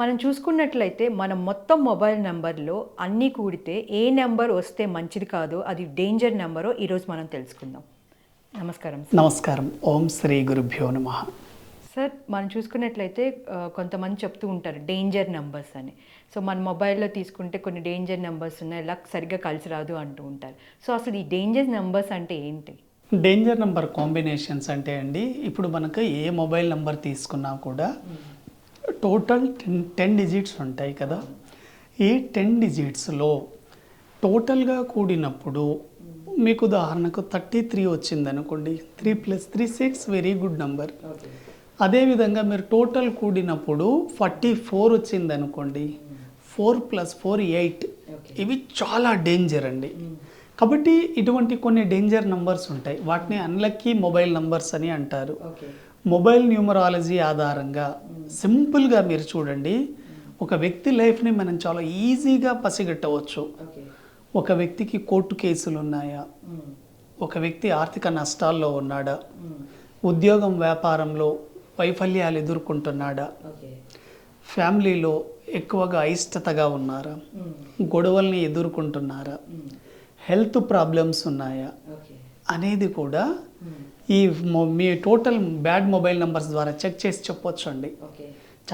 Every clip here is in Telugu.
మనం చూసుకున్నట్లయితే మనం మొత్తం మొబైల్ నెంబర్లో అన్నీ కూడితే ఏ నెంబర్ వస్తే మంచిది కాదో అది డేంజర్ నెంబరో ఈరోజు మనం తెలుసుకుందాం. నమస్కారం. నమస్కారం. ఓం శ్రీ గురుభ్యో నమ. సార్ మనం చూసుకున్నట్లయితే కొంతమంది చెప్తూ ఉంటారు డేంజర్ నెంబర్స్ అని. సో మన మొబైల్లో తీసుకుంటే కొన్ని డేంజర్ నెంబర్స్ ఉన్నాయి లక్ సరిగ్గా కలిసి రాదు అంటూ ఉంటారు. సో అసలు ఈ డేంజర్ నెంబర్స్ అంటే ఏంటి? డేంజర్ నెంబర్ కాంబినేషన్స్ అంటే అండి ఇప్పుడు మనకు ఏ మొబైల్ నెంబర్ తీసుకున్నా కూడా టోటల్ టెన్ టెన్ డిజిట్స్ ఉంటాయి కదా. ఈ టెన్ డిజిట్స్లో టోటల్గా కూడినప్పుడు మీకు ఉదాహరణకు థర్టీ త్రీ వచ్చింది అనుకోండి three plus three six very good number. అదేవిధంగా మీరు టోటల్ కూడినప్పుడు ఫార్టీ ఫోర్ వచ్చింది అనుకోండి ఫోర్ ప్లస్ ఫోర్ ఎయిట్. ఇవి చాలా డేంజర్ అండి. కాబట్టి ఇటువంటి కొన్ని డేంజర్ నంబర్స్ ఉంటాయి. వాటిని అన్లక్కీ మొబైల్ నంబర్స్ అని అంటారు. మొబైల్ న్యూమరాలజీ ఆధారంగా సింపుల్గా మీరు చూడండి. ఒక వ్యక్తి లైఫ్ని మనం చాలా ఈజీగా పసిగట్టవచ్చు. ఒక వ్యక్తికి కోర్టు కేసులు ఉన్నాయా? ఒక వ్యక్తి ఆర్థిక నష్టాల్లో ఉన్నాడా? ఉద్యోగం వ్యాపారంలో వైఫల్యాలు ఎదుర్కొంటున్నాడా? ఫ్యామిలీలో ఎక్కువగా అయిష్టతగా ఉన్నారా? గొడవల్ని ఎదుర్కొంటున్నారా? హెల్త్ ప్రాబ్లమ్స్ ఉన్నాయా? అనేది కూడా ఈ మొ- టోటల్ బ్యాడ్ మొబైల్ నెంబర్స్ ద్వారా చెక్ చేసి చెప్పొచ్చు అండి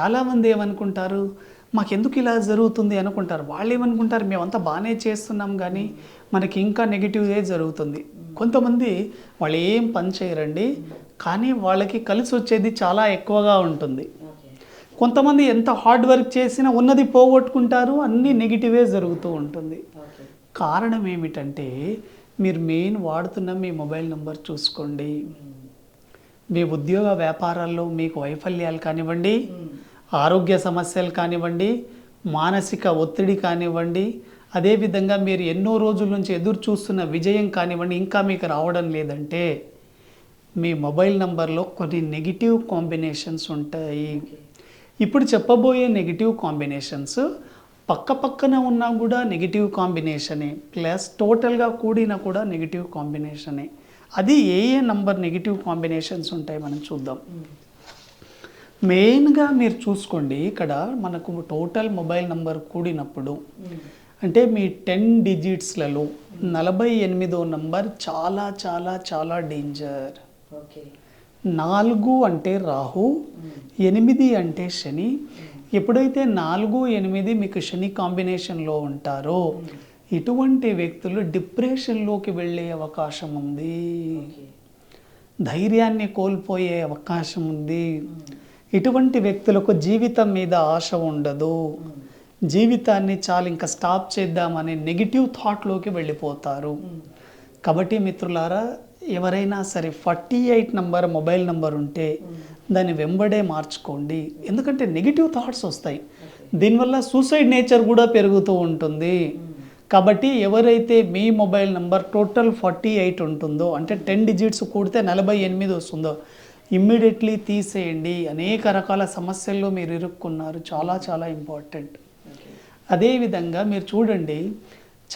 చాలామంది ఏమనుకుంటారు మాకెందుకు ఇలా జరుగుతుంది? అనుకుంటారు. వాళ్ళు ఏమనుకుంటారు మేమంతా బాగానే చేస్తున్నాం కానీ మనకి ఇంకా నెగిటివ్గా జరుగుతుంది. కొంతమంది వాళ్ళు ఏం పని చేయరండి కానీ వాళ్ళకి కలిసి వచ్చేది చాలా ఎక్కువగా ఉంటుంది. కొంతమంది ఎంత హార్డ్ వర్క్ చేసినా ఉన్నది పోగొట్టుకుంటారు అన్నీ నెగిటివే జరుగుతూ ఉంటుంది. కారణం ఏమిటంటే మీరు మెయిన్ వాడుతున్న మీ మొబైల్ నెంబర్ చూసుకోండి. మీ ఉద్యోగ వ్యాపారాల్లో మీకు వైఫల్యాలు కానివ్వండి ఆరోగ్య సమస్యలు కానివ్వండి మానసిక ఒత్తిడి కానివ్వండి అదేవిధంగా మీరు ఎన్నో రోజుల నుంచి ఎదురు చూస్తున్న విజయం కానివ్వండి ఇంకా మీకు రావడం లేదంటే మీ మొబైల్ నంబర్లో కొన్ని నెగిటివ్ కాంబినేషన్స్ ఉంటాయి. ఇప్పుడు చెప్పబోయే నెగిటివ్ కాంబినేషన్స్ పక్క పక్కన ఉన్నా కూడా నెగిటివ్ కాంబినేషనే ప్లస్ టోటల్గా కూడినా కూడా నెగిటివ్ కాంబినేషనే అది ఏ ఏ నంబర్ నెగిటివ్ కాంబినేషన్స్ ఉంటాయి మనం చూద్దాం. మెయిన్గా మీరు చూసుకోండి ఇక్కడ మనకు టోటల్ మొబైల్ నంబర్ కూడినప్పుడు అంటే మీ టెన్ డిజిట్స్లలో నలభై ఎనిమిదో నంబర్ చాలా చాలా చాలా డేంజర్ నాలుగు అంటే రాహు ఎనిమిది అంటే శని ఎప్పుడైతే నాలుగు ఎనిమిది మీకు శని కాంబినేషన్లో ఉంటారో ఇటువంటి వ్యక్తులు డిప్రెషన్లోకి వెళ్ళే అవకాశం ఉంది. ధైర్యాన్ని కోల్పోయే అవకాశం ఉంది. ఇటువంటి వ్యక్తులకు జీవితం మీద ఆశ ఉండదు. జీవితాన్ని చాలా ఇంకా స్టాప్ చేద్దామనే నెగిటివ్ థాట్లోకి వెళ్ళిపోతారు. కాబట్టి మిత్రులారా ఎవరైనా సరే forty eight number mobile number ఉంటే దాన్ని వెంబడే మార్చుకోండి. ఎందుకంటే నెగిటివ్ థాట్స్ వస్తాయి. దీనివల్ల సూసైడ్ నేచర్ కూడా పెరుగుతూ ఉంటుంది. కాబట్టి ఎవరైతే మీ mobile number total forty eight ఉంటుందో అంటే టెన్ డిజిట్స్ కూడితే నలభై ఎనిమిది వస్తుందో ఇమ్మీడియట్లీ తీసేయండి. అనేక రకాల సమస్యల్లో మీరు ఇరుక్కున్నారు. చాలా చాలా ఇంపార్టెంట్ అదేవిధంగా మీరు చూడండి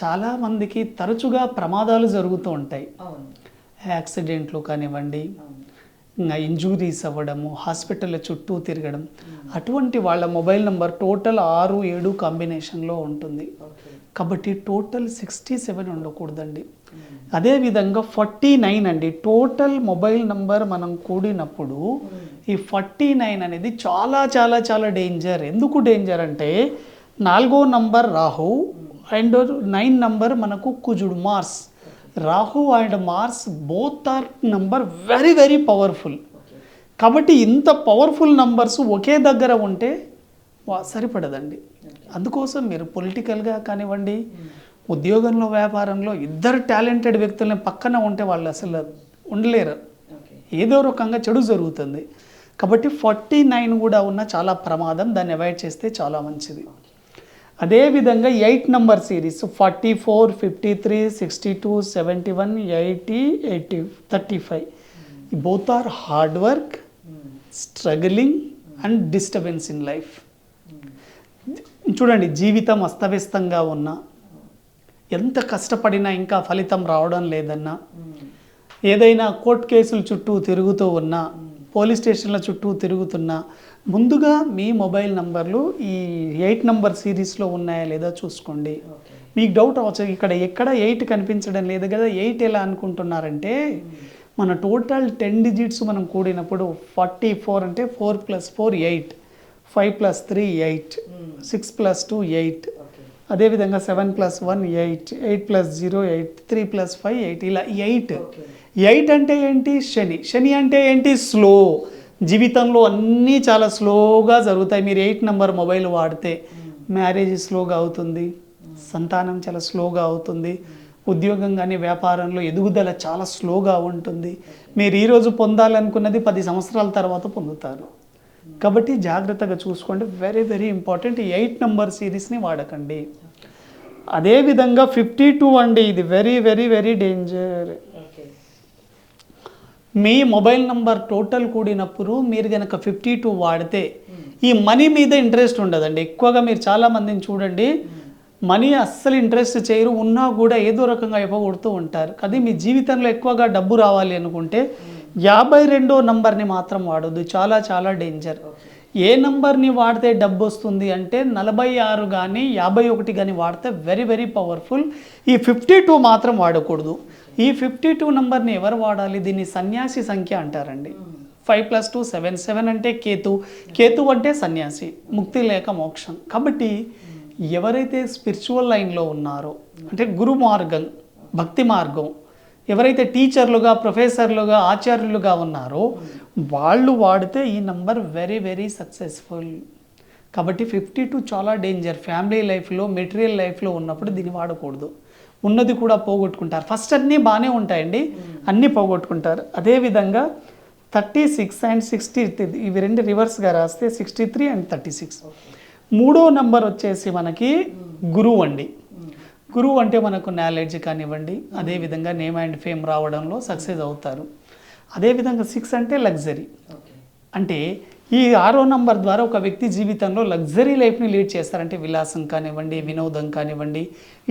చాలామందికి తరచుగా ప్రమాదాలు జరుగుతూ ఉంటాయి. యాక్సిడెంట్లు కానివ్వండి ఇంజురీస్ అవ్వడము హాస్పిటల్ చుట్టూ తిరగడం అటువంటి వాళ్ళ మొబైల్ నెంబర్ టోటల్ ఆరు ఏడు కాంబినేషన్లో ఉంటుంది. కాబట్టి టోటల్ సిక్స్టీ సెవెన్ ఉండకూడదండి. అదేవిధంగా ఫార్టీ నైన్ అండి. టోటల్ మొబైల్ నంబర్ మనం కూడినప్పుడు ఈ ఫార్టీ నైన్ అనేది చాలా చాలా చాలా డేంజర్. ఎందుకు డేంజర్ అంటే నాలుగో number Rahu and nine number మనకు కుజుడు Mars. Rahu and Mars both are number very very powerful కాబట్టి ఇంత పవర్ఫుల్ నంబర్స్ ఒకే దగ్గర ఉంటే సరిపడదండి. అందుకోసం మీరు పొలిటికల్గా కానివ్వండి ఉద్యోగంలో వ్యాపారంలో ఇద్దరు టాలెంటెడ్ వ్యక్తులని పక్కన ఉంటే వాళ్ళు అసలు ఉండలేరు. ఏదో రకంగా చెడు జరుగుతుంది. కాబట్టి ఫార్టీ నైన్ కూడా ఉన్న చాలా ప్రమాదం దాన్ని అవాయిడ్ చేస్తే చాలా మంచిది. అదేవిధంగా eight number series forty four fifty three sixty two seventy one eighty eighty thirty five. Both are hard work struggling and disturbance in life. చూడండి జీవితం అస్తవ్యస్తంగా ఉన్నా ఎంత కష్టపడినా ఇంకా ఫలితం రావడం లేదన్నా ఏదైనా కోర్టు కేసుల చుట్టూ తిరుగుతూ ఉన్నా పోలీస్ స్టేషన్ల చుట్టూ తిరుగుతున్నా ముందుగా మీ మొబైల్ నంబర్లు ఈ ఎయిట్ నంబర్ సిరీస్లో ఉన్నాయా లేదా చూసుకోండి. మీకు డౌట్ అవచ్చు ఇక్కడ ఎక్కడ ఎయిట్ కనిపించడం లేదు కదా ఎయిట్ ఎలా అనుకుంటున్నారంటే మన టోటల్ టెన్ డిజిట్స్ మనం కూడినప్పుడు ఫార్టీ ఫోర్ అంటే four plus four eight five plus three eight six plus two eight అదేవిధంగా seven plus one eight eight plus zero eight three plus five eight ఇలా ఎయిట్. ఎయిట్ అంటే ఏంటి? శని. శని అంటే ఏంటి? స్లో. జీవితంలో అన్నీ చాలా స్లోగా జరుగుతాయి. మీరు ఎయిట్ నెంబర్ మొబైల్ వాడితే మ్యారేజ్ స్లోగా అవుతుంది. సంతానం చాలా స్లోగా అవుతుంది. ఉద్యోగం కానీ వ్యాపారంలో ఎదుగుదల చాలా స్లోగా ఉంటుంది. మీరు ఈరోజు పొందాలనుకున్నది పది సంవత్సరాల తర్వాత పొందుతారు. కాబట్టి జాగ్రత్తగా చూసుకోండి. Very very important eight number సిరీస్ని వాడకండి. అదేవిధంగా ఫిఫ్టీ టూ అండి. ఇది వెరీ వెరీ వెరీ డేంజర్ మీ మొబైల్ నంబర్ టోటల్ కూడినప్పుడు మీరు కనుక ఫిఫ్టీ టూ వాడితే ఈ మనీ మీద ఇంట్రెస్ట్ ఉండదండి. ఎక్కువగా మీరు చాలా మందిని చూడండి. మనీ అస్సలు ఇంట్రెస్ట్ చేయరు. ఉన్నా కూడా ఏదో రకంగా ఇవ్వకూడుతూ ఉంటారు. అది మీ జీవితంలో ఎక్కువగా డబ్బు రావాలి అనుకుంటే యాభై రెండో నంబర్ని మాత్రం వాడొద్దు. చాలా చాలా డేంజర్. ఏ నంబర్ని వాడితే డబ్బు వస్తుంది అంటే నలభై ఆరు కానీ యాభై ఒకటి కానీ వాడితే వెరీ వెరీ పవర్ఫుల్. ఈ ఫిఫ్టీ టూ మాత్రం వాడకూడదు. ఈ ఫిఫ్టీ టూ నెంబర్ని ఎవరు వాడాలి? దీన్ని సన్యాసి సంఖ్య అంటారండి. Five plus two seven seven అంటే కేతు. కేతు అంటే సన్యాసి. ముక్తి లేక మోక్షం. కాబట్టి ఎవరైతే స్పిరిచువల్ లైన్లో ఉన్నారో అంటే గురు మార్గం భక్తి మార్గం ఎవరైతే టీచర్లుగా ప్రొఫెసర్లుగా ఆచార్యులుగా ఉన్నారో వాళ్ళు వాడితే ఈ నంబర్ వెరీ వెరీ సక్సెస్ఫుల్ కాబట్టి ఫిఫ్టీ టూ చాలా డేంజర్ ఫ్యామిలీ లైఫ్లో మెటీరియల్ లైఫ్లో ఉన్నప్పుడు దీన్ని వాడకూడదు. ఉన్నది కూడా పోగొట్టుకుంటారు. ఫస్ట్ అన్నీ బాగానే ఉంటాయండి. అన్నీ పోగొట్టుకుంటారు. అదేవిధంగా థర్టీ సిక్స్ అండ్ సిక్స్టీ ఇవి రెండు రివర్స్గా రాస్తే sixty three and thirty six మూడో నంబర్ వచ్చేసి మనకి గురువు అండి. గురువు అంటే మనకు నాలెడ్జ్ కానివ్వండి అదేవిధంగా నేమ్ అండ్ ఫేమ్ రావడంలో సక్సెస్ అవుతారు. అదేవిధంగా సిక్స్ అంటే లగ్జరీ అంటే ఈ ఆరో నంబర్ ద్వారా ఒక వ్యక్తి జీవితంలో లగ్జరీ లైఫ్ని లీడ్ చేస్తారంటే విలాసం కానివ్వండి వినోదం కానివ్వండి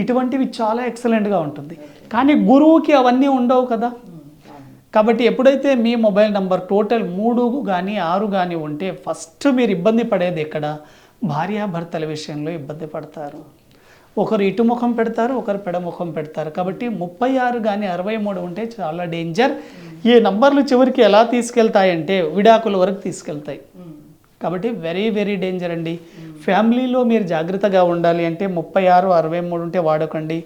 ఇటువంటివి చాలా ఎక్సలెంట్గా ఉంటుంది. కానీ గురువుకి అవన్నీ ఉండవు కదా. కాబట్టి ఎప్పుడైతే మీ మొబైల్ నంబర్ టోటల్ మూడు కానీ ఆరు కానీ ఉంటే ఫస్ట్ మీరు ఇబ్బంది పడేది ఎక్కడ? భార్యాభర్తల విషయంలో ఇబ్బంది పడతారు. ఒకరు ఇటు ముఖం పెడతారు ఒకరు పెడముఖం పెడతారు. కాబట్టి ముప్పై ఆరు కానీ అరవై మూడు ఉంటే చాలా డేంజర్ ఈ నంబర్లు చివరికి ఎలా తీసుకెళ్తాయంటే విడాకుల వరకు తీసుకెళ్తాయి. కాబట్టి వెరీ వెరీ డేంజర్ అండి. ఫ్యామిలీలో మీరు జాగ్రత్తగా ఉండాలి అంటే ముప్పై ఆరు అరవై మూడు ఉంటే వాడకండి.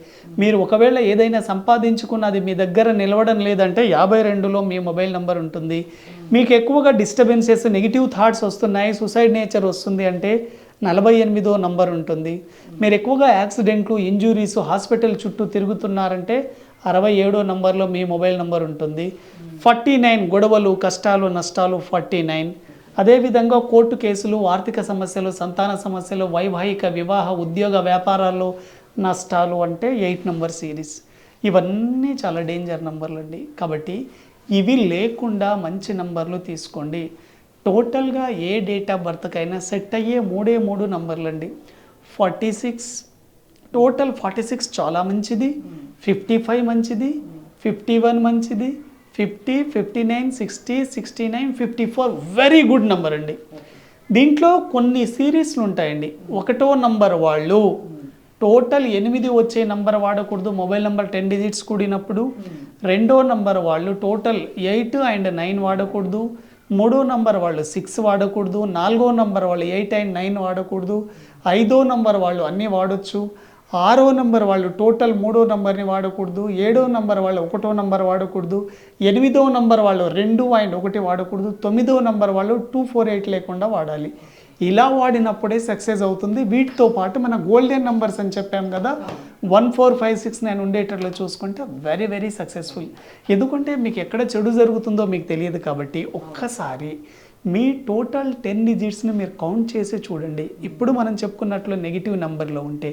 మీరు ఒకవేళ ఏదైనా సంపాదించుకున్నది మీ దగ్గర నిలవడం లేదంటే యాభై రెండులో మీ మొబైల్ నెంబర్ ఉంటుంది. మీకు ఎక్కువగా డిస్టర్బెన్సెస్ నెగిటివ్ థాట్స్ వస్తున్నాయి సూసైడ్ నేచర్ వస్తుంది అంటే నలభై ఎనిమిదో నంబర్ ఉంటుంది. మీరు ఎక్కువగా యాక్సిడెంట్లు ఇంజురీస్ హాస్పిటల్ చుట్టూ తిరుగుతున్నారంటే అరవై ఏడో నంబర్లో మీ మొబైల్ నంబర్ ఉంటుంది. ఫార్టీ నైన్ గొడవలు కష్టాలు నష్టాలు ఫార్టీ నైన్. అదేవిధంగా కోర్టు కేసులు ఆర్థిక సమస్యలు సంతాన సమస్యలు వైవాహిక వివాహ ఉద్యోగ వ్యాపారాల్లో నష్టాలు అంటే ఎయిట్ నంబర్ సిరీస్. ఇవన్నీ చాలా డేంజర్ నంబర్లు అండి కాబట్టి ఇవి లేకుండా మంచి నంబర్లు తీసుకోండి. టోటల్గా ఏ డేట్ ఆఫ్ బర్త్కైనా సెట్ అయ్యే మూడే మూడు నంబర్లు అండి forty six total forty six చాలా మంచిది. ఫిఫ్టీ ఫైవ్ మంచిది. ఫిఫ్టీ వన్ మంచిది. Fifty fifty nine sixty sixty nine fifty four very good number అండి దీంట్లో కొన్ని సిరీస్లు ఉంటాయండి ఒకటో నంబర్ వాళ్ళు టోటల్ ఎనిమిది వచ్చే నంబర్ వాడకూడదు. మొబైల్ నెంబర్ టెన్ డిజిట్స్ కూడినప్పుడు. రెండో నంబర్ వాళ్ళు టోటల్ ఎయిట్ అండ్ నైన్ వాడకూడదు. మూడో నంబర్ వాళ్ళు సిక్స్ వాడకూడదు నాలుగో నంబర్ వాళ్ళు ఎయిట్ అండ్ నైన్ వాడకూడదు ఐదో నంబర్ వాళ్ళు అన్నీ వాడచ్చు ఆరో నంబర్ వాళ్ళు టోటల్ మూడో నంబర్ని వాడకూడదు ఏడో నంబర్ వాళ్ళు ఒకటో నంబర్ వాడకూడదు ఎనిమిదో నంబర్ వాళ్ళు రెండు అండ్ ఒకటి వాడకూడదు తొమ్మిదో నంబర్ వాళ్ళు టూ ఫోర్ ఎయిట్ లేకుండా వాడాలి. ఇలా వాడినప్పుడే సక్సెస్ అవుతుంది. వీటితో పాటు మన గోల్డెన్ నంబర్స్ అని చెప్పాం కదా one four five six nine ఉండేటట్లు చూసుకుంటే వెరీ వెరీ సక్సెస్ఫుల్ ఎందుకంటే మీకు ఎక్కడ చెడు జరుగుతుందో మీకు తెలియదు కాబట్టి ఒక్కసారి మీ టోటల్ టెన్ డిజిట్స్ని మీరు కౌంట్ చేసి చూడండి. ఇప్పుడు మనం చెప్పుకున్నట్లు నెగిటివ్ నెంబర్లో ఉంటే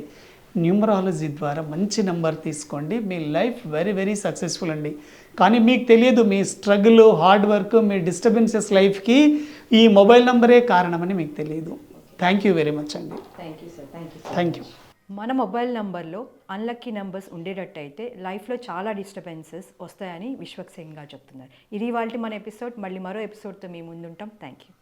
న్యూమరాలజీ ద్వారా మంచి నెంబర్ తీసుకోండి. మీ లైఫ్ వెరీ వెరీ సక్సెస్ఫుల్ అండి. కానీ మీకు తెలియదు మీ స్ట్రగుల్ హార్డ్ వర్క్ మీ డిస్టర్బెన్సెస్ లైఫ్కి ఈ మొబైల్ నెంబరే కారణమని మీకు తెలియదు థ్యాంక్ యూ వెరీ మచ్ అండి. Thank you sir thank you thank you మన మొబైల్ నంబర్లో అన్లక్కీ నంబర్స్ ఉండేటట్టయితే లైఫ్లో చాలా డిస్టర్బెన్సెస్ వస్తాయని విశ్వక్సేన్ గారు చెప్తున్నారు. ఇది వాళ్ళ మన ఎపిసోడ్. మళ్ళీ మరో ఎపిసోడ్తో మీ ముందుంటాం. Thank you